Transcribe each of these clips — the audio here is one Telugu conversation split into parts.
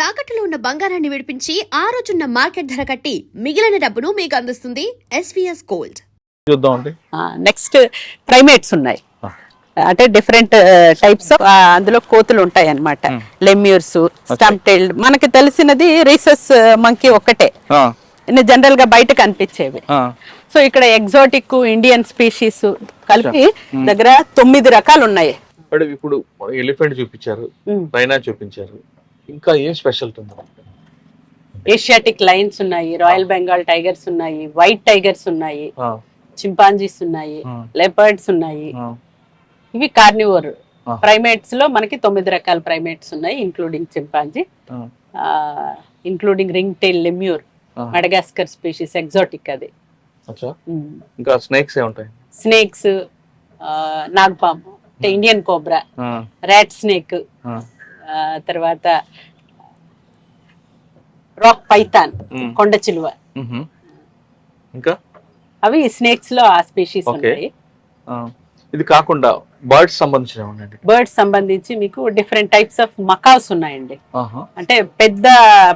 తాకట్టులో ఉన్న బంగారాన్ని విడిపించి ఆ రోజున్న మార్కెట్ ధర కట్టి మిగిలిన డబ్బును మీకు అందిస్తుంది ఎస్వీఎస్ గోల్డ్ చూద్దాం అండి నెక్స్ట్ ప్రైమేట్స్ ఉన్నాయి. Ah. అంటే డిఫరెంట్ టైప్స్ ఆఫ్ అందులో కోతులు ఉంటాయి అన్నమాట లెమ్యూర్స్ స్టంప్ టైల్డ్ మనకి తెలిసినది రీసెస్ మంకీ ఒక్కటే. జనరల్గా బయట కనిపించేవి. సో ఇక్కడ ఎగ్జాటిక్ ఇండియన్ స్పీషీస్ కలిపి దగ్గర తొమ్మిది రకాలు ఉన్నాయి ఇప్పుడు ఎలిఫెంట్ చూపించారు. రైనా చూపించారు. ఇంకా ఏం స్పెషల్ ఉంది ఏషియాటిక్ లైన్స్ ఉన్నాయి రాయల్ బెంగాల్ టైగర్స్ ఉన్నాయి వైట్ టైగర్స్ ఉన్నాయి చింపాంజీస్ ఉన్నాయి. లెపర్డ్స్ ఉన్నాయి. ఇవి కార్నివోర్. ప్రైమేట్స్లో మనకి తొమ్మిది రకాల ప్రైమేట్స్ ఉన్నాయి including chimpanzee including ring tail lemur. Madagascar species exotic అది. ఇంకా స్నేక్స్ ఉంటాయి? స్నేక్స్ నాగపాము ఇండియన్ కోబ్రా ఆ, ర్యాట్ స్నేక్ తర్వాత రాక్ పైథాన్ Mm. కొండ చిలువ. ఇంకా? అవి స్నేక్స్లో ఆ స్పీషీస్ ఇది కాకుండా బర్డ్స్ సంబంధించిన బర్డ్స్ సంబంధించి మీకు డిఫరెంట్ టైప్స్ ఆఫ్ మకాస్ ఉన్నాయండి. అంటే పెద్ద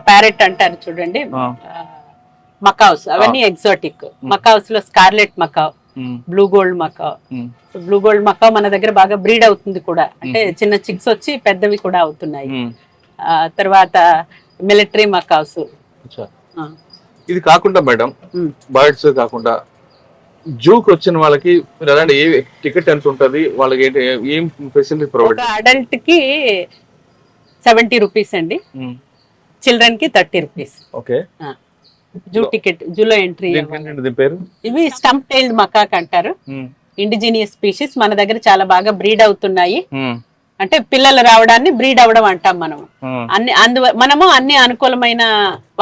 ప్యారెట్ అంటారు చూడండి. ఆ. మకావ్స్ అవన్నీ exotic మకావ్స్లో scarlet macaw blue gold macaw hmm, blue gold macaw మన దగ్గర బాగా బ్రీడ్ అవుతుంది కూడా. అంటే చిన్న చిక్స్ వచ్చి పెద్దవి కూడా అవుతున్నాయి. తర్వాత మిలిటరీ అచ్చా. ఇది కాకుండా మేడం బర్డ్స్ కాకుండా జూకి వచ్చిన వాళ్ళకి అలాంటి ఏ టికెట్ ఎంత ఉంటది? వాళ్ళకి ఏంటి ఏం ఫెసిలిటీ ప్రొవైడ్ అడల్ట్కి సెవెంటీ రూపీస్ అండి. చిల్డ్రన్కి thirty rupees okay. Zoo ticket జూలో ఎంట్రీ పేరు? ఇవి స్టంప్ టైల్డ్ మకాక్ అంటారు. ఇండిజినియస్ స్పీషీస్ మన దగ్గర చాలా బాగా బ్రీడ్ అవుతున్నాయి. అంటే పిల్లలు రావడాన్ని బ్రీడ్ అవ్వడం అంటాం మనం. అన్ని అందు మనము అన్ని అనుకూలమైన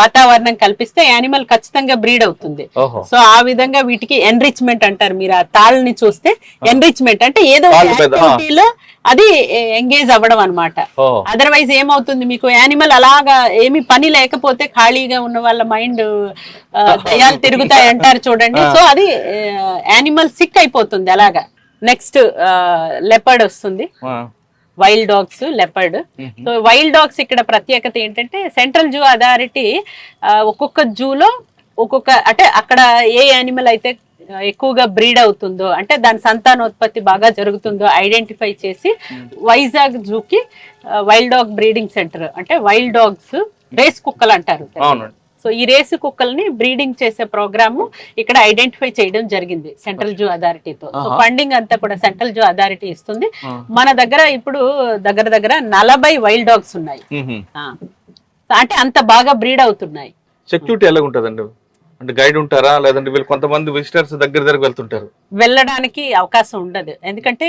వాతావరణం కల్పిస్తే యానిమల్ ఖచ్చితంగా బ్రీడ్ అవుతుంది. సో ఆ విధంగా వీటికి ఎన్రిచ్మెంట్ అంటారు మీరు. ఆ తాళ్ళని చూస్తే ఎన్రిచ్మెంట్ అంటే ఏదో. యాక్టివిటీలో అది ఎంగేజ్ అవ్వడం అన్నమాట. ఓ. అదర్వైజ్ ఏమవుతుంది? మీకు యానిమల్ అలాగా ఏమి పని లేకపోతే ఖాళీగా ఉన్న వాళ్ళ మైండ్ దయాలు తిరుగుతాయి అంటారు చూడండి. సో అది యానిమల్ సిక్ అయిపోతుంది అలాగా. నెక్స్ట్ లెపర్డ్ వస్తుంది. Wild dogs leopard. So wild dogs ఇక్కడ ప్రత్యేకత ఏంటంటే సెంట్రల్ జూ అథారిటీ ఒక్కొక్క జూలో ఒక్కొక్క అంటే అక్కడ ఏ యానిమల్ అయితే ఎక్కువగా బ్రీడ్ అవుతుందో అంటే దాని సంతానోత్పత్తి బాగా జరుగుతుందో ఐడెంటిఫై చేసి వైజాగ్ జూకి వైల్డ్ డాగ్ బ్రీడింగ్ సెంటర్ అంటే వైల్డ్ డాగ్స్ రేస్ కుక్కలు అంటారు. సో ఈ రేసు కుక్కల్ని బ్రీడింగ్ చేసే ప్రోగ్రామ్ ఇక్కడ ఐడెంటిఫై చేయడం జరిగింది సెంట్రల్ జూ అథారిటీతో. సో. ఫండింగ్ అంతా కూడా సెంట్రల్ జూ అథారిటీ ఇస్తుంది. మన దగ్గర ఇప్పుడు దగ్గర దగ్గర నలభై వైల్డ్ డాగ్స్ ఉన్నాయి. అంటే అంత బాగా బ్రీడ్ అవుతున్నాయి. సెక్యూరిటీ ఎలా ఉంటదండి? అంటే గైడ్ ఉంటారా? లేదంటే వీళ్ళు కొంతమంది విజిటర్స్ దగ్గర దగ్గర వెళ్తుంటారు. వెళ్ళడానికి అవకాశం ఉండదు. ఎందుకంటే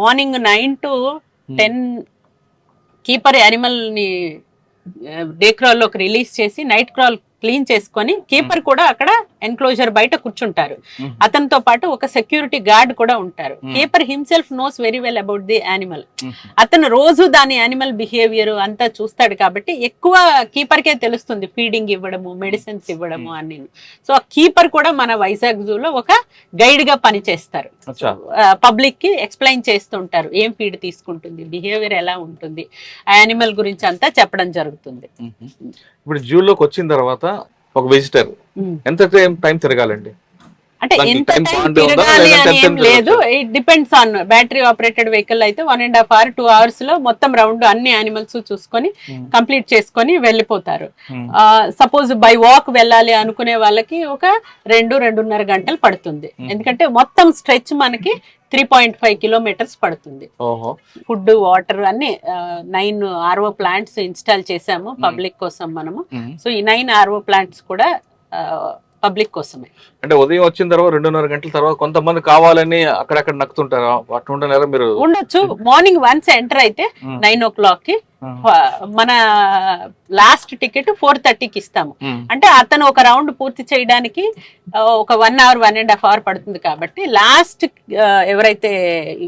morning nine to ten keeper యానిమల్ని day క్రాల్లోకి రిలీజ్ చేసి నైట్ క్రాల్ క్లీన్ చేసుకొని కీపర్ కూడా అక్కడ ఎన్క్లోజర్ బయట కూర్చుంటారు. అతనితో పాటు ఒక సెక్యూరిటీ గార్డ్ కూడా ఉంటారు. Keeper himself knows very well about the animal అతను రోజు దాని యానిమల్ బిహేవియర్ అంతా చూస్తాడు కాబట్టి ఎక్కువ కీపర్ కే తెలుస్తుంది ఫీడింగ్ ఇవ్వడము మెడిసిన్స్ ఇవ్వడము అన్ని. సో ఆ కీపర్ కూడా మన వైజాగ్ జూలో ఒక గైడ్గా పనిచేస్తారు. పబ్లిక్కి ఎక్స్ప్లెయిన్ చేస్తుంటారు ఏం ఫీడ్ తీసుకుంటుంది బిహేవియర్ ఎలా ఉంటుంది ఆ యానిమల్ గురించి అంతా చెప్పడం జరుగుతుంది. ఇప్పుడు జూలోకి వచ్చిన తర్వాత ఒక విజిటర్ ఉమ్. ఎంత టైం టైం తిరగాలండి అంటే ఎంత time టైం? తిరగాలి అని ఏం లేదు it depends on battery operated vehicle అయితే one and half hour two అవర్స్లో మొత్తం రౌండ్ అన్ని యానిమల్స్ చూసుకొని Hmm. కంప్లీట్ చేసుకొని వెళ్ళిపోతారు Hmm. సపోజ్ బై వాక్ వెళ్ళాలి అనుకునే వాళ్ళకి ఒక రెండు రెండున్నర గంటలు పడుతుంది ఎందుకంటే మొత్తం స్ట్రెచ్ మనకి త్రీ పాయింట్ ఫైవ్ కిలోమీటర్స్ పడుతుంది ఓహో ఫుడ్ వాటర్ అన్ని నైన్ ఆర్ఓ ప్లాంట్స్ ఇన్స్టాల్ చేసాము పబ్లిక్ కోసం మనము. సో ఈ నైన్ ఆర్ఓ ప్లాంట్స్ కూడా పబ్లిక్ కోసమే అంటే ఉదయం వచ్చిన తర్వాత రెండున్నర గంటల తర్వాత కొంతమంది కావాలని అక్కడక్కడ నక్కుతుంటారా అట్లా ఉండలేరా మీరు ఉండొచ్చు మార్నింగ్ వన్స్ ఎంటర్ అయితే. నైన్ ఓ క్లాక్కి. మన లాస్ట్ టికెట్ ఫోర్ థర్టీకి ఇస్తాము మ్మ్. అంటే అతను ఒక రౌండ్ పూర్తి చేయడానికి ఒక one hour one and half hour పడుతుంది కాబట్టి లాస్ట్ ఎవరైతే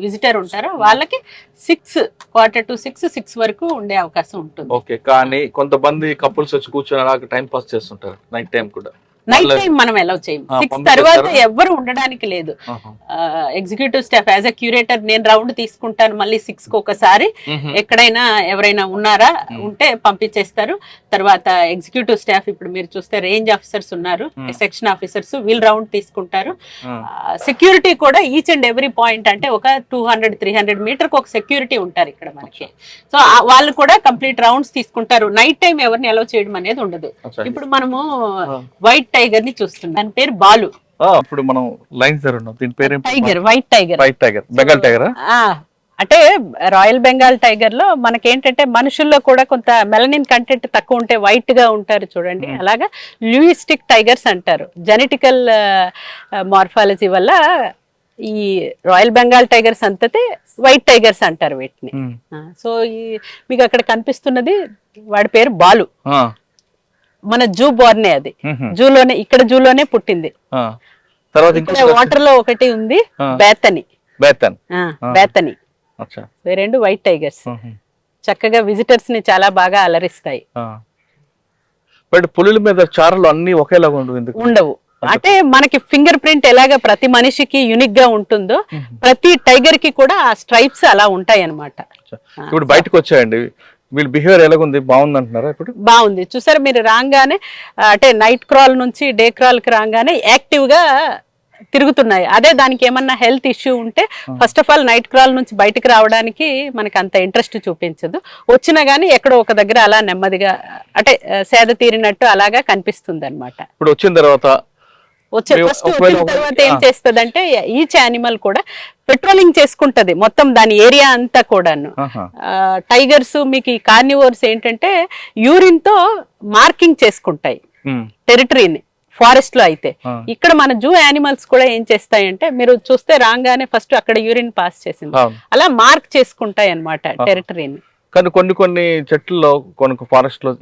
విజిటర్ ఉంటారో వాళ్ళకి six quarter to six six వరకు ఉండే అవకాశం ఉంటుంది ఓకే కానీ కొంతమంది కపుల్స్ వచ్చి కూర్చొని అలా టైం పాస్ చేస్తుంటారు నైట్ టైం కూడా నైట్ టైం మనం ఎలా చేయం. సిక్స్? తర్వాత ఎవ్వరు ఉండడానికి లేదు. Executive staff as a curator నేను రౌండ్ తీసుకుంటాను మళ్ళీ సిక్స్కి ఒకసారి. ఎక్కడైనా ఎవరైనా ఉన్నారా ఉంటే పంపించేస్తారు. తర్వాత ఎగ్జిక్యూటివ్ స్టాఫ్ ఇప్పుడు మీరు చూస్తే రేంజ్ ఆఫీసర్స్ ఉన్నారు సెక్షన్ ఆఫీసర్స్ వీళ్ళు రౌండ్ తీసుకుంటారు. సెక్యూరిటీ కూడా ఈచ్ అండ్ ఎవ్రీ పాయింట్ అంటే ఒక two hundred three hundred metre ఒక సెక్యూరిటీ ఉంటారు ఇక్కడ మనకి. సో వాళ్ళు కూడా కంప్లీట్ రౌండ్స్ తీసుకుంటారు. నైట్ టైం ఎవరిని అలౌ చేయడం అనేది ఉండదు. ఇప్పుడు మనము వైట్ టైగర్ని చూస్తున్నాం. దాని పేరు బాలు. ఇప్పుడు మనం లైన్స్ దగ్గర ఉన్నాం. దీని పేరేం tiger white tiger. White tiger. Bengal టైగరా? ఆ, అంటే రాయల్ బెంగాల్ టైగర్లో మనకేంటంటే మనుషుల్లో కూడా కొంత మెలనిన్ కంటెంట్ తక్కువ ఉంటే వైట్గా ఉంటారు చూడండి. అలాగా లూయిస్టిక్ టైగర్స్ అంటారు. జెనెటికల్ మార్ఫాలజీ వల్ల ఈ రాయల్ బెంగాల్ టైగర్స్ అంతతే వైట్ టైగర్స్ అంటారు వీటిని. సో ఈ మీకు అక్కడ కనిపిస్తున్నది వాడి పేరు బాలు. మన జూ బోర్నే అది. జూలోనే ఇక్కడ జూలోనే పుట్టింది. తర్వాత వాటర్లో ఒకటి ఉంది. బేతని. బేతన్. బేతని. రెండు వైట్ టైగర్స్. చక్కగా విజిటర్స్ని చాలా బాగా అలరిస్తాయి. బట్ పులుల మీద చారలు అన్ని ఒకేలాగా ఉండవు ఉండవు. అంటే మనకి ఫింగర్ ప్రింట్ ఎలాగ ప్రతి మనిషికి యునిక్గా ఉంటుందో ప్రతి టైగర్కి కూడా ఆ స్ట్రైప్స్ అలా ఉంటాయి అన్నమాట అచ్చా. ఇప్పుడు బయటకు వచ్చాయండి. వీళ్ళ బిహేవియర్ ఎలాగుంది? బాగుంది అంటున్నారా ఇప్పుడు? బాగుంది. చూసారు మీరు రాగానే అంటే నైట్ క్రాల్ నుంచి డే క్రాల్కి రాగానే యాక్టివ్గా తిరుగుతున్నాయి. అదే దానికి ఏమన్నా హెల్త్ ఇష్యూ ఉంటే first of all night kraal నుంచి బయటకు రావడానికి మనకి అంత ఇంట్రెస్ట్ చూపించదు. వచ్చినా గానీ ఎక్కడో ఒక దగ్గర అలా నెమ్మదిగా అంటే సేద తీరినట్టు అలాగా కనిపిస్తుంది అనమాట ఇప్పుడు వచ్చిన తర్వాత వచ్చే ఫస్ట్ వచ్చిన తర్వాత ఏం. చేస్తుంది అంటే ఈచ్ యానిమల్ కూడా పెట్రోలింగ్ చేసుకుంటది మొత్తం దాని ఏరియా అంతా కూడాను. టైగర్స్ మీకు ఈ కార్నివర్స్ ఏంటంటే యూరిన్తో మార్కింగ్ చేసుకుంటాయి. టెరిటరీని ఫారెస్ట్లో అయితే. ఇక్కడ మన జూ యానిమల్స్ కూడా ఏం చేస్తాయంటే మీరు చూస్తే రాగానే ఫస్ట్ అక్కడ యూరిన్ పాస్ చేసింది. అలా మార్క్ చేసుకుంటాయి అనమాట టెరిటరీని కానీ కొన్ని కొన్ని చెట్లలో కొన్ని ఫారెస్ట్లో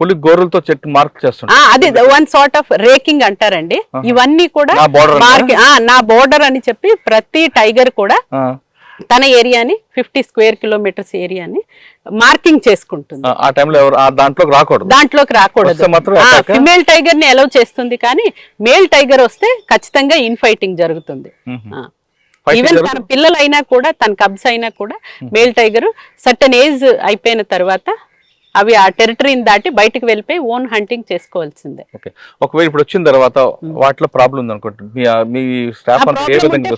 పులి గోరులతో చెట్టు మార్క్ ఆ చేస్తుంటారు అది వన్ సార్ట్ ఆఫ్ రేకింగ్ అంటారండి. ఇవన్నీ కూడా నా బోర్డర్ అని చెప్పి ప్రతి టైగర్ కూడా. తన ఏరియాని ఫిఫ్టీ స్క్వేర్ కిలోమీటర్స్ ఏరియాని మార్కింగ్ చేసుకుంటుంది. ఆ- టైంలో దాంట్లోకి రాకూడదు. దాంట్లోకి? ఫిమేల్ టైగర్ని అలౌ చేస్తుంది కానీ మేల్ టైగర్ వస్తే ఖచ్చితంగా ఇన్ ఫైటింగ్ జరుగుతుంది ఈవెన్. తన పిల్లలు అయినా కూడా తన కబ్స్ అయినా కూడా మేల్ టైగర్ సర్టన్ ఏజ్ అయిపోయిన తర్వాత అవి ఆ టెరిటరీని దాటి బయటకు వెళ్ళిపోయి ఓన్ హంటింగ్ చేసుకోవాల్సిందే. ఓకే. ఒకవేళ ఇప్పుడు వచ్చిన తర్వాత వాటిలో ప్రాబ్లం ఉంది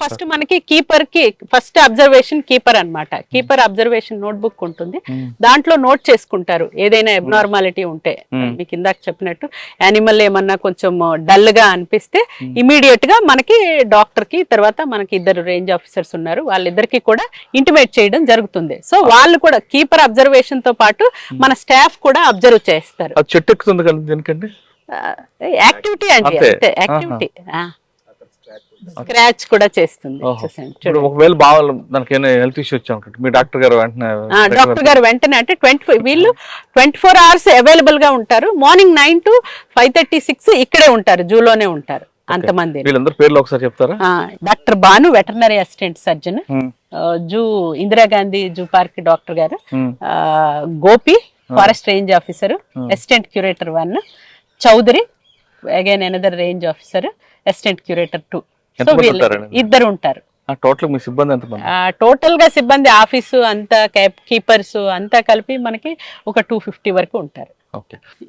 ఫస్ట్ మనకి కీపర్కి ఫస్ట్ అబ్జర్వేషన్ కీపర్ అన్నమాట. కీపర్ అబ్జర్వేషన్ నోట్ బుక్ ఉంటుంది దాంట్లో నోట్ చేసుకుంటారు. ఏదైనా ఎబ్నార్మాలిటీ ఉంటే. మీకు ఇందాక చెప్పినట్టు యానిమల్ ఏమన్నా కొంచెం డల్గా అనిపిస్తే ఇమీడియట్గా మనకి డాక్టర్కి తర్వాత మనకి ఇద్దరు రేంజ్ ఆఫీసర్స్ ఉన్నారు. వాళ్ళిద్దరికి కూడా ఇంటిమేట్ చేయడం జరుగుతుంది. సో వాళ్ళు కూడా కీపర్ అబ్జర్వేషన్తో పాటు మన స్టాఫ్ కూడా అబ్జర్వ్ చేస్తారు. చెట్టు ఎక్కుతుంది కదా దీనికండి యాక్టివిటీ అండి అంతే. యాక్టివిటీ. స్క్రాచ్ కూడా చేస్తుంది ఒకవేళ బాగా దానికి ఏమైనా హెల్త్ ఇష్యూ వచ్చా మీ డాక్టర్ గారు వెంటనే ఆ, డాక్టర్ గారు వెంటనే అంటే ట్వంటీ వీళ్ళు ట్వంటీ ఫోర్ అవర్స్ అవైలబుల్గా ఉంటారు. Morning nine to five thirty six ఇక్కడే ఉంటారు జూలోనే ఉంటారు అంతమంది. వీళ్ళందరూ పేర్లు ఒకసారి చెప్తారా? ఆ, doctor Bhanu veterinary assistant surgeon. Zoo Indira Gandhi zoo park doctor గారు Gopi forest range officer assistant curator one Chowdary again another range officer assistant curator two so? ఇద్దరు ఉంటారు. టోటల్ మీ సిబ్బంది ఎంతమంది టోటల్గా సిబ్బంది ఆఫీసు అంతా కీపర్స్ అంతా కలిపి మనకి ఒక టూ ఫిఫ్టీ వరకు ఉంటారు. ఓకే.